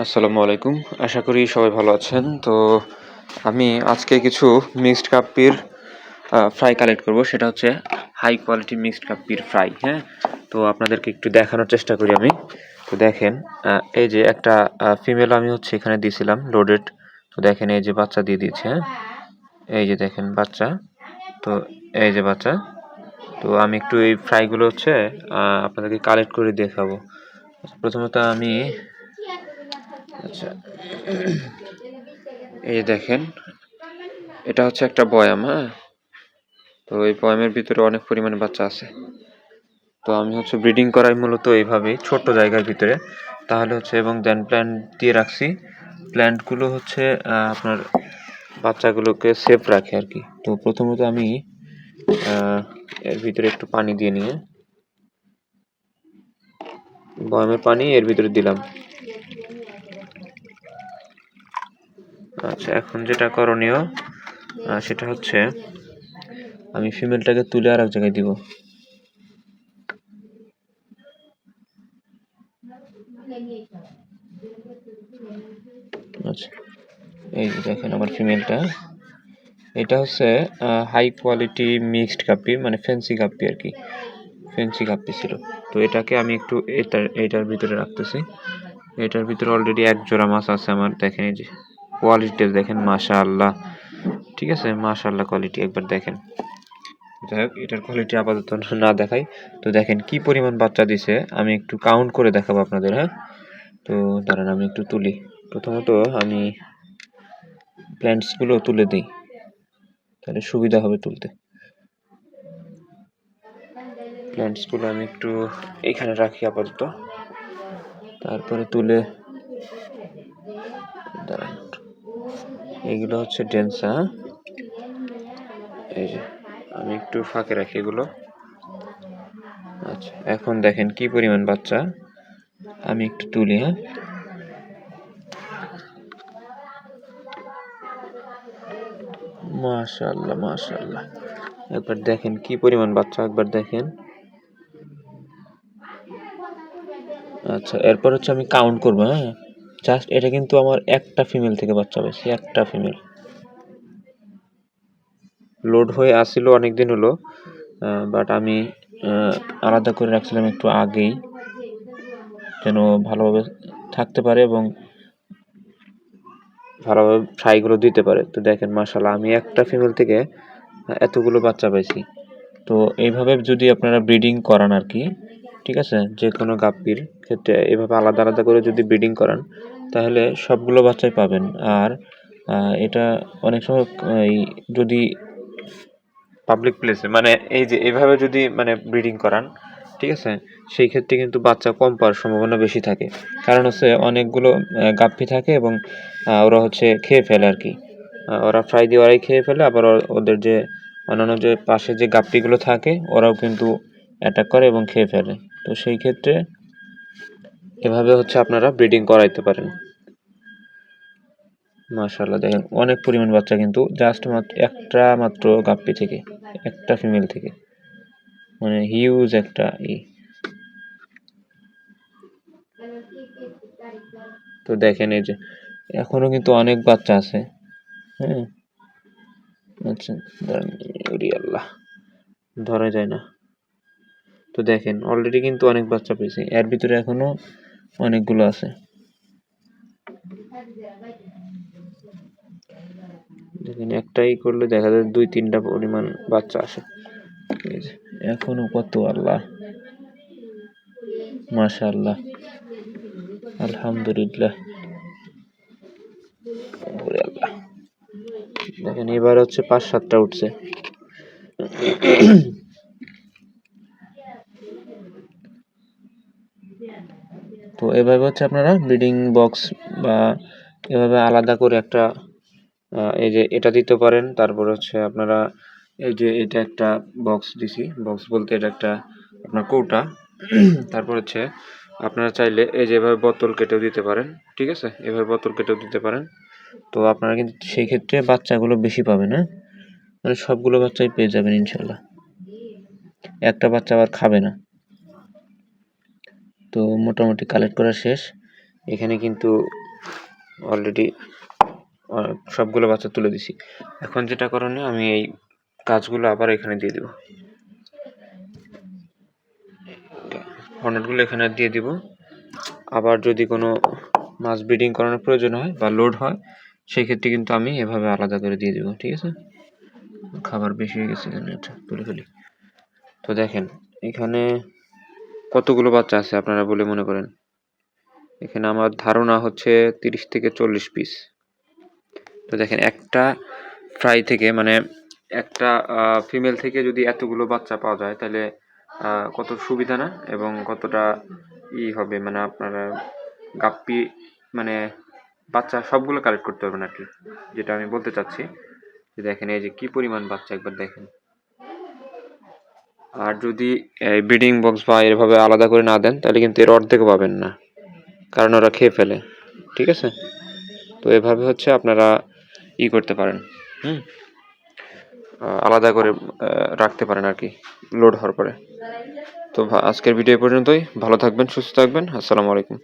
আসসালামু আলাইকুম। আশা করি সবাই ভালো আছেন। তো আমি আজকে কিছু মিক্সড কাপ্পির ফ্রাই কালেক্ট করব। সেটা হচ্ছে হাই কোয়ালিটি মিক্সড কাপ্পির ফ্রাই হ্যাঁ? তো আপনাদেরকে একটু দেখানোর চেষ্টা করি আমি। তো দেখেন এই যে একটা ফিমেল আমি হচ্ছে এখানে দিয়েছিলাম লোডেড তো দেখেন, এই যে বাচ্চা দিয়ে দিয়েছে হ্যাঁ? এই যে দেখেন বাচ্চা। তো এই যে বাচ্চা। তো আমি একটু এই ফ্রাইগুলো হচ্ছে আপনাদেরকে কালেক্ট করে দেখাবো। প্রথমত আমি আচ্ছা। এই দেখেন, এটা হচ্ছে একটা বয়াম হ্যাঁ? তো এই বয়ামের ভিতরে অনেক পরিমাণে বাচ্চা আছে। তো আমি হচ্ছে ব্রিডিং করাই মূলত এইভাবেই, ছোট্ট জায়গার ভিতরে। তাহলে হচ্ছে এবং দেন প্ল্যান্ট দিয়ে রাখছি। প্ল্যান্টগুলো হচ্ছে আপনার বাচ্চাগুলোকে সেফ রাখে আর কি। তো প্রথমত আমি এর ভিতরে একটু পানি দিয়ে নিয়ে, বয়ামের পানি এর ভিতরে দিলাম। আচ্ছা এখন যেটা করণীয় সেটা হচ্ছে আমি ফিমেলটাকে তুলে আর এক জায়গায় দিব। আচ্ছা এই যে দেখেন আমার ফিমেলটা এটা হচ্ছে হাই কোয়ালিটি মিক্সড কাপ্পি মানে ফ্যান্সি কাপ্পি আর কি। ফ্যান্সি কাপ্পি ছিল। তো এটাকে আমি একটু এটার এটার ভিতরে রাখতেছি। এটার ভিতরে অলরেডি এক জোড়া মাছ আছে আমার, দেখেন এই যে। কোয়ালিটি দেখেন মাশা আল্লাহ ঠিক আছে? মাশা আল্লাহ কোয়ালিটি একবার দেখেন। যাই হোক, এটার কোয়ালিটি আপাতত না দেখাই। তো দেখেন কি পরিমাণ বাচ্চা দিছে, আমি একটু কাউন্ট করে দেখাবো আপনাদের হ্যাঁ? তো দাঁড়ান আমি একটু তুলি। প্রথমত আমি প্ল্যান্টসগুলো তুলে দিই। তাহলে সুবিধা হবে তুলতে। প্ল্যান্টসগুলো আমি একটু এইখানে রাখি আপাতত। তারপরে তুলে, দাঁড়ান। এগুলো হচ্ছে ডেন্সা। এই যে, আমি একটু ফাঁকে রাখি এগুলো। আচ্ছা এখন দেখেন কি পরিমাণ বাচ্চা। আমি একটু তুলি হ্যাঁ। মাশাআল্লাহ মাশাআল্লাহ। একবার দেখেন কি পরিমাণ বাচ্চা, একবার দেখেন। আচ্ছা এরপর হচ্ছে আমি কাউন্ট করব হ্যাঁ। জাস্ট এটা কিন্তু আমার একটা ফিমেল থেকে বাচ্চা পেয়েছি একটা ফিমেল লোড হয়ে আসছিল অনেক দিন হলো বাট আমি আলাদা করে রাখছিলাম একটু আগেই, যেন ভালোভাবে থাকতে পারে এবং ভালোভাবে ফ্রাইগুলো দিতে পারে। তো দেখেন মাশাল্লাহ আমি একটা ফিমেল থেকে এতগুলো বাচ্চা পাইছি। তো এইভাবে যদি আপনারা ব্রিডিং করান আর কি, ঠিক আছে? যে কোনো গাপ্পির ক্ষেত্রে এভাবে আলাদা আলাদা করে যদি ব্রিডিং করান তাহলে সবগুলো বাচ্চাই পাবেন। আর এটা অনেক সময়, এই, যদি পাবলিক প্লেসে মানে এই যে এভাবে যদি মানে ব্রিডিং করান, ঠিক আছে? সেই ক্ষেত্রে কিন্তু বাচ্চা কম পাওয়ার সম্ভাবনা বেশি থাকে। কারণ হচ্ছে অনেকগুলো গাপ্পি থাকে এবং ওরা হচ্ছে খেয়ে ফেলে আর কি। ওরা ফ্রাই দিয়ে ওরাই খেয়ে ফেলে, আবার ওদের যে অন্যান্য যে পাশে যে গাপ্পিগুলো থাকে, ওরাও কিন্তু অ্যাটাক করে এবং খেয়ে ফেলে। তো সেই ক্ষেত্রে এভাবে হচ্ছে আপনারা ব্রিডিং করাইতে পারেন। মাশাআল্লাহ, দেখেন, অনেক পরিমাণ বাচ্চা কিন্তু জাস্ট মাত্র একটা মাত্র গাপ্পি থেকে, একটা ফিমেল থেকে। মানে হিউজ একটা ই। তো দেখেন এই যে, এখনও কিন্তু অনেক বাচ্চা আছে। হ্যাঁ? আচ্ছা আল্লাহ, ধরা যায় না। তো দেখেন অলরেডি কিন্তু অনেক বাচ্চা পেয়েছে। এর ভিতরে এখনও অনেকগুলো আছে। দেখেন একটাই করলে দেখা যায় দুই তিনটা পরিমাণ বাচ্চা আসে। এখনও কত আল্লাহ। আলহামদুলিল্লাহ। আল্লাহ। দেখেন এবার হচ্ছে পাঁচ সাতটা উঠছে। এভাবে হচ্ছে আপনারা ব্রিডিং বক্স বা এভাবে আলাদা করে একটা এই যে এটা দিতে পারেন, তারপর হচ্ছে আপনারা এই যে এটা একটা বক্স দিছি। বক্স বলতে এটা একটা আপনার কৌটা। তারপর হচ্ছে আপনারা চাইলে এই যে এভাবে বোতল কেটেও দিতে পারেন, ঠিক আছে? এভাবে বোতল কেটেও দিতে পারেন। তো আপনারা কিন্তু সেই ক্ষেত্রে বাচ্চাগুলো বেশি পাবেন হ্যাঁ? মানে সবগুলো বাচ্চাই পেয়ে যাবেন ইনশাল্লাহ। একটা বাচ্চা আবার খাবে না। তো মোটামুটি কালেক্ট করা শেষ। এখানে কিন্তু অলরেডি সবগুলো বাচ্চা তুলে দিছি। এখন যেটা করণীয়, আমি এই কাজগুলো আবার এখানে দিয়ে দিব। হর্নেটগুলো এখানে দিয়ে দিব। আবার যদি কোনো মাছ ব্রিডিং করানোর প্রয়োজন হয় বা লোড হয় সেই ক্ষেত্রে কিন্তু আমি এভাবে আলাদা করে দিয়ে দিব, ঠিক আছে? খাবার বেশি হয়ে গেছে এখানে আচ্ছা তুলে ফেলি। তো দেখেন, এখানে কতগুলো বাচ্চা আছে আপনারা বলে মনে করেন? এখানে আমার ধারণা হচ্ছে তিরিশ থেকে চল্লিশ পিস তো দেখেন, একটা ফ্রাই থেকে মানে একটা ফিমেল থেকে যদি এতগুলো বাচ্চা পাওয়া যায়, তাহলে কত সুবিধা না? এবং কতটা ই হবে? মানে আপনারা গাপ্পি মানে বাচ্চা সবগুলো কালেক্ট করতে পারবেন আর কি, যেটা আমি বলতে চাচ্ছি। দেখেন, এই যে কি পরিমাণ বাচ্চা একবার দেখেন। আর যদি ব্রিডিং বক্স বা এভাবে আলাদা করে না দেন, তাহলে কিন্তু এর অর্ধেক পাবেন না। কারণ ওরা খেয়ে ফেলে। ঠিক আছে? তো এভাবে হচ্ছে আপনারা ই করতে পারেন। হুম? আলাদা করে রাখতে পারেন আর কি লোড হওয়ার পরে। তো আজকের ভিডিও পর্যন্তই। ভালো থাকবেন, সুস্থ থাকবেন। আসসালামু আলাইকুম।